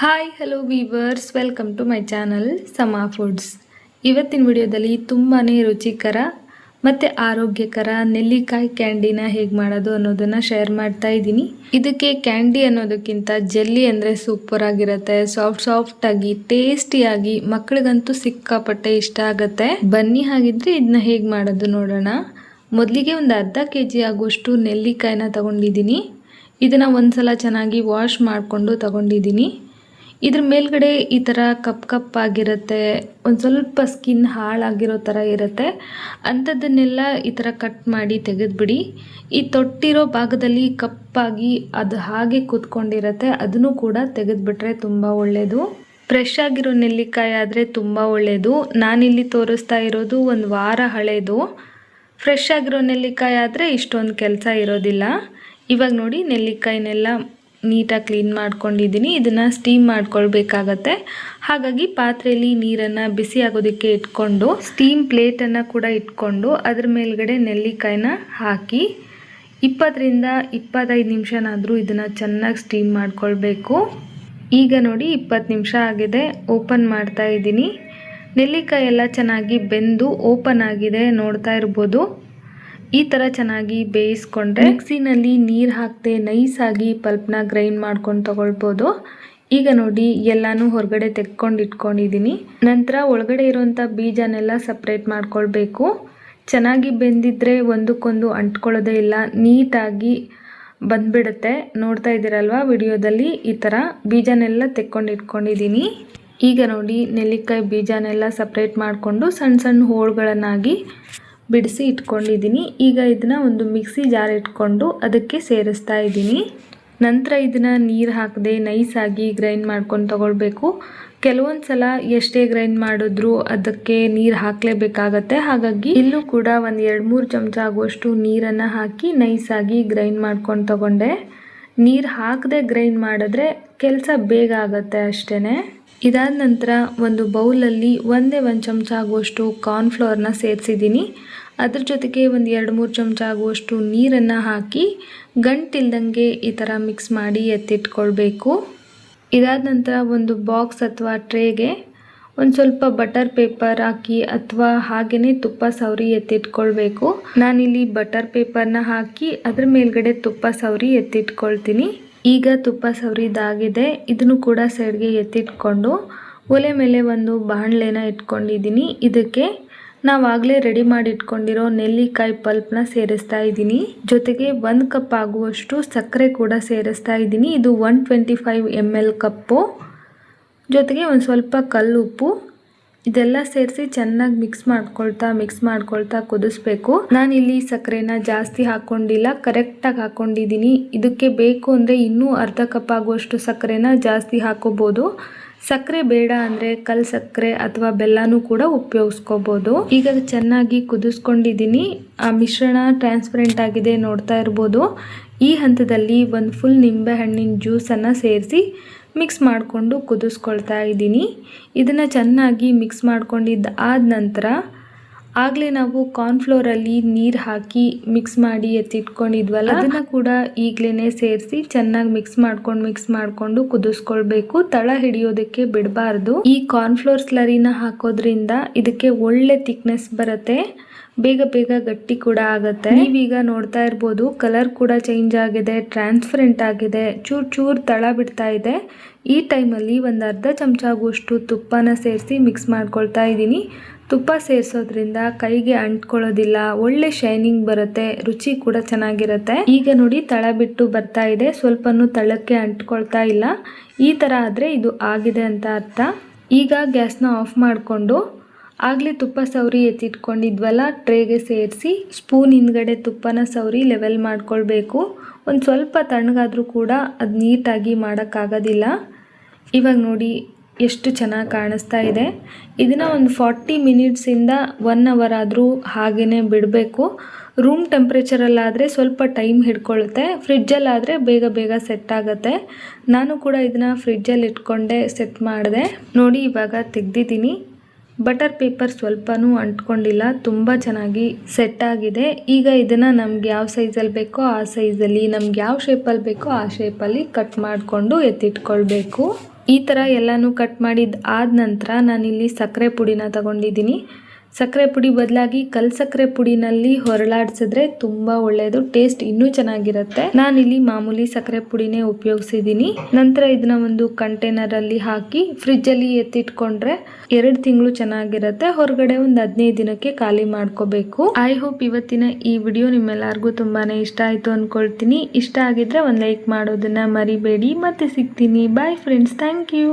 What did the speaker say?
Hi hello viewers welcome to my channel Sama foods ಇವತ್ತಿನ ವಿಡಿಯೋದಲ್ಲಿ ತುಂಬಾ ರುಚಿಕರ ಮತ್ತು ಆರೋಗ್ಯಕರ ನೆಲ್ಲಿಕಾಯಿ ಕ್ಯಾಂಡಿನ ಹೇಗೆ ಮಾಡೋದು ಅನ್ನೋದನ್ನು ಶೇರ್ ಮಾಡ್ತಾ ಇದ್ದೀನಿ. ಇದಕ್ಕೆ ಕ್ಯಾಂಡಿ ಅನ್ನೋದಕ್ಕಿಂತ ಜೆಲ್ಲಿ ಅಂದರೆ ಸೂಪರ್ ಆಗಿರುತ್ತೆ. ಸಾಫ್ಟ್ ಸಾಫ್ಟಾಗಿ ಟೇಸ್ಟಿಯಾಗಿ ಮಕ್ಕಳಿಗಂತೂ ಸಿಕ್ಕಾಪಟ್ಟೆ ಇಷ್ಟ ಆಗುತ್ತೆ. ಬನ್ನಿ ಹಾಗಿದ್ರೆ ಇದನ್ನ ಹೇಗೆ ಮಾಡೋದು ನೋಡೋಣ. ಮೊದಲಿಗೆ ಒಂದು ಅರ್ಧ ಕೆ ಜಿ ಆಗುವಷ್ಟು ನೆಲ್ಲಿಕಾಯಿನ ತಗೊಂಡಿದ್ದೀನಿ. ಇದನ್ನು ಒಂದು ಸಲ ಚೆನ್ನಾಗಿ ವಾಶ್ ಮಾಡಿಕೊಂಡು ತಗೊಂಡಿದ್ದೀನಿ. ಇದ್ರ ಮೇಲ್ಗಡೆ ಈ ಥರ ಕಪ್ ಕಪ್ ಆಗಿರುತ್ತೆ, ಒಂದು ಸ್ವಲ್ಪ ಸ್ಕಿನ್ ಹಾಳಾಗಿರೋ ಥರ ಇರುತ್ತೆ. ಅಂಥದ್ದನ್ನೆಲ್ಲ ಈ ಥರ ಕಟ್ ಮಾಡಿ ತೆಗೆದುಬಿಡಿ. ಈ ತೊಟ್ಟಿರೋ ಭಾಗದಲ್ಲಿ ಕಪ್ಪಾಗಿ ಅದು ಹಾಗೆ ಕೂತ್ಕೊಂಡಿರುತ್ತೆ, ಅದನ್ನು ಕೂಡ ತೆಗೆದುಬಿಟ್ರೆ ತುಂಬ ಒಳ್ಳೆಯದು ಫ್ರೆಶ್ ಆಗಿರೋ ನೆಲ್ಲಿಕಾಯಿ ಆದರೆ ತುಂಬ ಒಳ್ಳೆಯದು ನಾನಿಲ್ಲಿ ತೋರಿಸ್ತಾ ಇರೋದು ಒಂದು ವಾರ ಹಳೇದು. ಫ್ರೆಶ್ ಆಗಿರೋ ನೆಲ್ಲಿಕಾಯಿ ಆದರೆ ಇಷ್ಟೊಂದು ಕೆಲಸ ಇರೋದಿಲ್ಲ. ಇವಾಗ ನೋಡಿ ನೆಲ್ಲಿಕಾಯಿನೆಲ್ಲ ನೀಟಾಗಿ ಕ್ಲೀನ್ ಮಾಡ್ಕೊಂಡಿದ್ದೀನಿ. ಇದನ್ನು ಸ್ಟೀಮ್ ಮಾಡ್ಕೊಳ್ಬೇಕಾಗತ್ತೆ. ಹಾಗಾಗಿ ಪಾತ್ರೆಯಲ್ಲಿ ನೀರನ್ನು ಬಿಸಿ ಆಗೋದಕ್ಕೆ ಇಟ್ಕೊಂಡು, ಸ್ಟೀಮ್ ಪ್ಲೇಟನ್ನು ಕೂಡ ಇಟ್ಕೊಂಡು ಅದ್ರ ಮೇಲ್ಗಡೆ ನೆಲ್ಲಿಕಾಯಿನ ಹಾಕಿ ಇಪ್ಪತ್ತರಿಂದ ಇಪ್ಪತ್ತೈದು ನಿಮಿಷನಾದರೂ ಇದನ್ನು ಚೆನ್ನಾಗಿ ಸ್ಟೀಮ್ ಮಾಡ್ಕೊಳ್ಬೇಕು. ಈಗ ನೋಡಿ ಇಪ್ಪತ್ತು ನಿಮಿಷ ಆಗಿದೆ, ಓಪನ್ ಮಾಡ್ತಾ ಇದ್ದೀನಿ. ನೆಲ್ಲಿಕಾಯಿ ಎಲ್ಲ ಚೆನ್ನಾಗಿ ಬೆಂದು ಓಪನ್ ಆಗಿದೆ ನೋಡ್ತಾ ಇರ್ಬೋದು. ಈ ಥರ ಚೆನ್ನಾಗಿ ಬೇಯಿಸ್ಕೊಂಡ್ರೆ ಮಿಕ್ಸಿನಲ್ಲಿ ನೀರು ಹಾಕದೆ ನೈಸಾಗಿ ಪಲ್ಪ್ನ ಗ್ರೈಂಡ್ ಮಾಡ್ಕೊಂಡು ತಗೊಳ್ಬೋದು. ಈಗ ನೋಡಿ, ಎಲ್ಲನೂ ಹೊರಗಡೆ ತೆಕ್ಕೊಂಡು ಇಟ್ಕೊಂಡಿದ್ದೀನಿ ನಂತರ ಒಳಗಡೆ ಇರುವಂಥ ಬೀಜನೆಲ್ಲ ಸಪ್ರೇಟ್ ಮಾಡ್ಕೊಳ್ಬೇಕು. ಚೆನ್ನಾಗಿ ಬೆಂದಿದ್ರೆ ಒಂದಕ್ಕೊಂದು ಅಂಟ್ಕೊಳ್ಳೋದೇ ಇಲ್ಲ, ನೀಟಾಗಿ ಬಂದ್ಬಿಡುತ್ತೆ. ನೋಡ್ತಾ ಇದ್ದೀರಲ್ವಾ ವಿಡಿಯೋದಲ್ಲಿ? ಈ ಥರ ಬೀಜನೆಲ್ಲ ತೆಕ್ಕೊಂಡು ಇಟ್ಕೊಂಡಿದ್ದೀನಿ ಈಗ ನೋಡಿ, ನೆಲ್ಲಿಕಾಯಿ ಬೀಜನೆಲ್ಲ ಸಪ್ರೇಟ್ ಮಾಡಿಕೊಂಡು ಸಣ್ಣ ಸಣ್ಣ ಹೋಳುಗಳನ್ನಾಗಿ ಬಿಡಿಸಿ ಇಟ್ಕೊಂಡಿದ್ದೀನಿ. ಈಗ ಇದನ್ನು ಒಂದು ಮಿಕ್ಸಿ ಜಾರ್ ಇಟ್ಕೊಂಡು ಅದಕ್ಕೆ ಸೇರಿಸ್ತಾ ಇದ್ದೀನಿ. ನಂತರ ಇದನ್ನು ನೀರು ಹಾಕದೆ ನೈಸಾಗಿ ಗ್ರೈಂಡ್ ಮಾಡ್ಕೊಂಡು ತಗೊಳ್ಬೇಕು. ಕೆಲವೊಂದು ಸಲ ಎಷ್ಟೇ ಗ್ರೈಂಡ್ ಮಾಡಿದ್ರು ಅದಕ್ಕೆ ನೀರು ಹಾಕಲೇಬೇಕಾಗತ್ತೆ. ಹಾಗಾಗಿ ಇಲ್ಲೂ ಕೂಡ ಒಂದು ಎರಡು ಮೂರು ಚಮಚ ಆಗುವಷ್ಟು ನೀರನ್ನು ಹಾಕಿ ನೈಸಾಗಿ ಗ್ರೈಂಡ್ ಮಾಡ್ಕೊಂಡು ತಗೊಂಡೆ. ನೀರು ಹಾಕದೆ ಗ್ರೈಂಡ್ ಮಾಡಿದ್ರೆ ಕೆಲಸ ಬೇಗ ಆಗುತ್ತೆ ಅಷ್ಟೇ ಇದಾದ ನಂತರ ಒಂದು ಬೌಲಲ್ಲಿ ಒಂದೇ ಒಂದು ಚಮಚ ಆಗುವಷ್ಟು ಕಾರ್ನ್ಫ್ಲವರ್ನ ಸೇರಿಸಿದ್ದೀನಿ. ಅದ್ರ ಜೊತೆಗೆ ಒಂದು ಎರಡು ಮೂರು ಚಮಚ ಆಗುವಷ್ಟು ನೀರನ್ನು ಹಾಕಿ ಗಂಟಿಲ್ದಂಗೆ ಈ ಥರ ಮಿಕ್ಸ್ ಮಾಡಿ ಎತ್ತಿಟ್ಕೊಳ್ಬೇಕು. ಇದಾದ ನಂತರ ಒಂದು ಬಾಕ್ಸ್ ಅಥವಾ ಟ್ರೇಗೆ ಒಂದು ಸ್ವಲ್ಪ ಬಟರ್ ಪೇಪರ್ ಹಾಕಿ ಅಥವಾ ಹಾಗೆಯೇ ತುಪ್ಪ ಸವರಿ ಎತ್ತಿಟ್ಕೊಳ್ಬೇಕು. ನಾನಿಲ್ಲಿ ಬಟರ್ ಪೇಪರ್ನ ಹಾಕಿ ಅದ್ರ ಮೇಲ್ಗಡೆ ತುಪ್ಪ ಸವರಿ ಎತ್ತಿಟ್ಕೊಳ್ತೀನಿ. ಈಗ ತುಪ್ಪ ಸವರಿದಾಗಿದೆ, ಇದನ್ನು ಕೂಡ ಸೈಡ್ಗೆ ಎತ್ತಿಟ್ಕೊಂಡು ಒಲೆ ಮೇಲೆ ಒಂದು ಬಾಣಲೆನ ಇಟ್ಕೊಂಡಿದ್ದೀನಿ. ಇದಕ್ಕೆ ನಾವಾಗಲೇ ರೆಡಿ ಮಾಡಿ ಇಟ್ಕೊಂಡಿರೋ ನೆಲ್ಲಿಕಾಯಿ ಪಲ್ಪ್ನ ಸೇರಿಸ್ತಾ ಇದ್ದೀನಿ. ಜೊತೆಗೆ ಒಂದು ಕಪ್ ಆಗುವಷ್ಟು ಸಕ್ಕರೆ ಕೂಡ ಸೇರಿಸ್ತಾ ಇದ್ದೀನಿ. ಇದು one twenty five M L cup. ಜೊತೆಗೆ ಒಂದು ಸ್ವಲ್ಪ ಕಲ್ಲುಪ್ಪು. ಇದೆಲ್ಲ ಸೇರಿಸಿ ಚೆನ್ನಾಗಿ ಮಿಕ್ಸ್ ಮಾಡ್ಕೊಳ್ತಾ ಮಿಕ್ಸ್ ಮಾಡ್ಕೊಳ್ತಾ ಕುದಿಸ್ಬೇಕು. ಇಲ್ಲಿ ಸಕ್ಕರೆನ ಜಾಸ್ತಿ ಹಾಕೊಂಡಿಲ್ಲ ಕರೆಕ್ಟಾಗಿ ಹಾಕೊಂಡಿದ್ದೀನಿ ಇದಕ್ಕೆ ಬೇಕು ಅಂದರೆ ಇನ್ನೂ ಅರ್ಧ ಕಪ್ ಆಗುವಷ್ಟು ಸಕ್ಕರೆನ ಜಾಸ್ತಿ ಹಾಕೋಬೋದು. ಸಕ್ಕರೆ ಬೇಡ ಅಂದರೆ ಕಲ್ ಸಕ್ಕರೆ ಅಥವಾ ಬೆಲ್ಲನೂ ಕೂಡ ಉಪಯೋಗಿಸ್ಕೋಬೋದು. ಈಗ ಚೆನ್ನಾಗಿ ಕುದಿಸ್ಕೊಂಡಿದ್ದೀನಿ ಆ ಮಿಶ್ರಣ ಟ್ರಾನ್ಸ್ಪರೆಂಟ್ ಆಗಿದೆ ನೋಡ್ತಾ ಇರ್ಬೋದು. ಈ ಹಂತದಲ್ಲಿ ಒಂದು ಫುಲ್ ನಿಂಬೆ ಹಣ್ಣಿನ ಜ್ಯೂಸನ್ನು ಸೇರಿಸಿ ಮಿಕ್ಸ್ ಮಾಡಿಕೊಂಡು ಕುದಿಸ್ಕೊಳ್ತಾ ಇದ್ದೀನಿ. ಇದನ್ನು ಚೆನ್ನಾಗಿ ಮಿಕ್ಸ್ ಮಾಡ್ಕೊಂಡಿದ್ದ ಆದ ನಂತರ ಆಗಲೇ ನಾವು ಕಾರ್ನ್ಫ್ಲೋರಲ್ಲಿ ನೀರು ಹಾಕಿ ಮಿಕ್ಸ್ ಮಾಡಿ ಎತ್ತಿಟ್ಕೊಂಡಿದ್ವಲ್ಲ ಅದನ್ನು ಕೂಡ ಈಗಲೇ ಸೇರಿಸಿ ಚೆನ್ನಾಗಿ ಮಿಕ್ಸ್ ಮಾಡ್ಕೊಂಡು ಮಿಕ್ಸ್ ಮಾಡಿಕೊಂಡು ಕುದಿಸ್ಕೊಳ್ಬೇಕು. ತಳ ಹಿಡಿಯೋದಕ್ಕೆ ಬಿಡಬಾರ್ದು. ಈ ಕಾರ್ನ್ಫ್ಲೋರ್ ಸ್ಲರಿನ ಹಾಕೋದ್ರಿಂದ ಇದಕ್ಕೆ ಒಳ್ಳೆ ತಿಕ್ನೆಸ್ ಬರುತ್ತೆ. ಬೇಗ ಬೇಗ ಗಟ್ಟಿ ಕೂಡ ಆಗುತ್ತೆ. ನೀವೀಗ ನೋಡ್ತಾ ಇರ್ಬೋದು ಕಲರ್ ಕೂಡ ಚೇಂಜ್ ಆಗಿದೆ ಟ್ರಾನ್ಸ್ಪರೆಂಟ್ ಆಗಿದೆ ಚೂರ್ ಚೂರ್ ತಳ ಬಿಡ್ತಾ ಇದೆ. ಈ ಟೈಮಲ್ಲಿ ಒಂದು ಅರ್ಧ ಚಮಚ ಆಗುವಷ್ಟು ತುಪ್ಪನ ಸೇರಿಸಿ ಮಿಕ್ಸ್ ಮಾಡ್ಕೊಳ್ತಾ ಇದ್ದೀನಿ. ತುಪ್ಪ ಸೇರಿಸೋದ್ರಿಂದ ಕೈಗೆ ಅಂಟ್ಕೊಳ್ಳೋದಿಲ್ಲ, ಒಳ್ಳೆ ಶೈನಿಂಗ್ ಬರುತ್ತೆ, ರುಚಿ ಕೂಡ ಚೆನ್ನಾಗಿರುತ್ತೆ. ಈಗ ನೋಡಿ, ತಳ ಬಿಟ್ಟು ಬರ್ತಾ ಇದೆ, ಸ್ವಲ್ಪನೂ ತಳಕ್ಕೆ ಅಂಟ್ಕೊಳ್ತಾ ಇಲ್ಲ. ಈ ಥರ ಆದರೆ ಇದು ಆಗಿದೆ ಅಂತ ಅರ್ಥ. ಈಗ ಗ್ಯಾಸ್ನ ಆಫ್ ಮಾಡಿಕೊಂಡು ಆಗಲೇ ತುಪ್ಪ ಸವರಿ ಎತ್ತಿಟ್ಕೊಂಡಿದ್ವಲ್ಲ, ಟ್ರೇಗೆ ಸೇರಿಸಿ ಸ್ಪೂನ್ ಹಿಂದ್ಗಡೆ ತುಪ್ಪನ ಸವರಿ ಲೆವೆಲ್ ಮಾಡ್ಕೊಳ್ಬೇಕು. ಒಂದು ಸ್ವಲ್ಪ ತಣ್ಣಗಾದರೂ ಕೂಡ ಅದು ನೀಟಾಗಿ ಮಾಡೋಕ್ಕಾಗೋದಿಲ್ಲ. ಇವಾಗ ನೋಡಿ ಎಷ್ಟು ಚೆನ್ನಾಗಿ ಕಾಣಿಸ್ತಾ ಇದೆ. ಇದನ್ನು ಒಂದು ಫಾರ್ಟಿ ಮಿನಿಟ್ಸಿಂದ ಒನ್ ಅವರ್ ಆದರೂ ಹಾಗೇ ಬಿಡಬೇಕು. ರೂಮ್ ಟೆಂಪ್ರೇಚರಲ್ಲಾದರೆ ಸ್ವಲ್ಪ ಟೈಮ್ ಹಿಡ್ಕೊಳ್ಳುತ್ತೆ ಫ್ರಿಜ್ಜಲ್ಲಾದರೆ ಬೇಗ ಬೇಗ ಸೆಟ್ ಆಗುತ್ತೆ. ನಾನು ಕೂಡ ಇದನ್ನು ಫ್ರಿಜ್ಜಲ್ಲಿ ಇಟ್ಕೊಂಡೆ ಸೆಟ್ ಮಾಡಿದೆ. ನೋಡಿ ಇವಾಗ ತೆಗ್ದಿದ್ದೀನಿ. ಬಟರ್ ಪೇಪರ್ ಸ್ವಲ್ಪನೂ ಅಂಟ್ಕೊಂಡಿಲ್ಲ. ತುಂಬ ಚೆನ್ನಾಗಿ ಸೆಟ್ ಆಗಿದೆ. ಈಗ ಇದನ್ನು ನಮ್ಗೆ ಯಾವ ಸೈಜಲ್ಲಿ ಬೇಕೋ ಆ ಸೈಜಲ್ಲಿ ನಮ್ಗೆ ಯಾವ ಶೇಪಲ್ಲಿ ಬೇಕೋ ಆ ಶೇಪಲ್ಲಿ ಕಟ್ ಮಾಡಿಕೊಂಡು ಎತ್ತಿಟ್ಕೊಳ್ಬೇಕು. ಈ ಥರ ಎಲ್ಲನೂ ಕಟ್ ಮಾಡಿದ ಆದ ನಂತರ ನಾನಿಲ್ಲಿ ಸಕ್ಕರೆ ಪುಡಿನ ತಗೊಂಡಿದ್ದೀನಿ. ಸಕ್ಕರೆ ಪುಡಿ ಬದಲಾಗಿ ಕಲ್ ಸಕ್ಕರೆ ಪುಡಿನಲ್ಲಿ ಹೊರಳಾಡಿಸಿದ್ರೆ ತುಂಬಾ ಒಳ್ಳೆಯದು ಟೇಸ್ಟ್ ಇನ್ನೂ ಚೆನ್ನಾಗಿರುತ್ತೆ. ನಾನಿಲ್ಲಿ ಮಾಮೂಲಿ ಸಕ್ಕರೆ ಪುಡಿನೇ ಉಪಯೋಗಿಸಿದ್ದೀನಿ ನಂತರ ಇದನ್ನ ಒಂದು ಕಂಟೈನರ್ ಅಲ್ಲಿ ಹಾಕಿ ಫ್ರಿಜ್ ಅಲ್ಲಿ ಎತ್ತಿಟ್ಕೊಂಡ್ರೆ ಎರಡು ತಿಂಗಳು ಚೆನ್ನಾಗಿರುತ್ತೆ. ಹೊರಗಡೆ ಒಂದು ಹದಿನೈದು ದಿನಕ್ಕೆ ಖಾಲಿ ಮಾಡ್ಕೋಬೇಕು. ಐ ಹೋಪ್ ಇವತ್ತಿನ ಈ ವಿಡಿಯೋ ನಿಮ್ಮೆಲ್ಲರಿಗೂ ತುಂಬಾನೇ ಇಷ್ಟ ಆಯ್ತು ಅನ್ಕೊಳ್ತೀನಿ. ಇಷ್ಟ ಆಗಿದ್ರೆ ಒಂದು ಲೈಕ್ ಮಾಡೋದನ್ನ ಮರಿಬೇಡಿ. ಮತ್ತೆ ಸಿಗ್ತೀನಿ. Bye friends thank you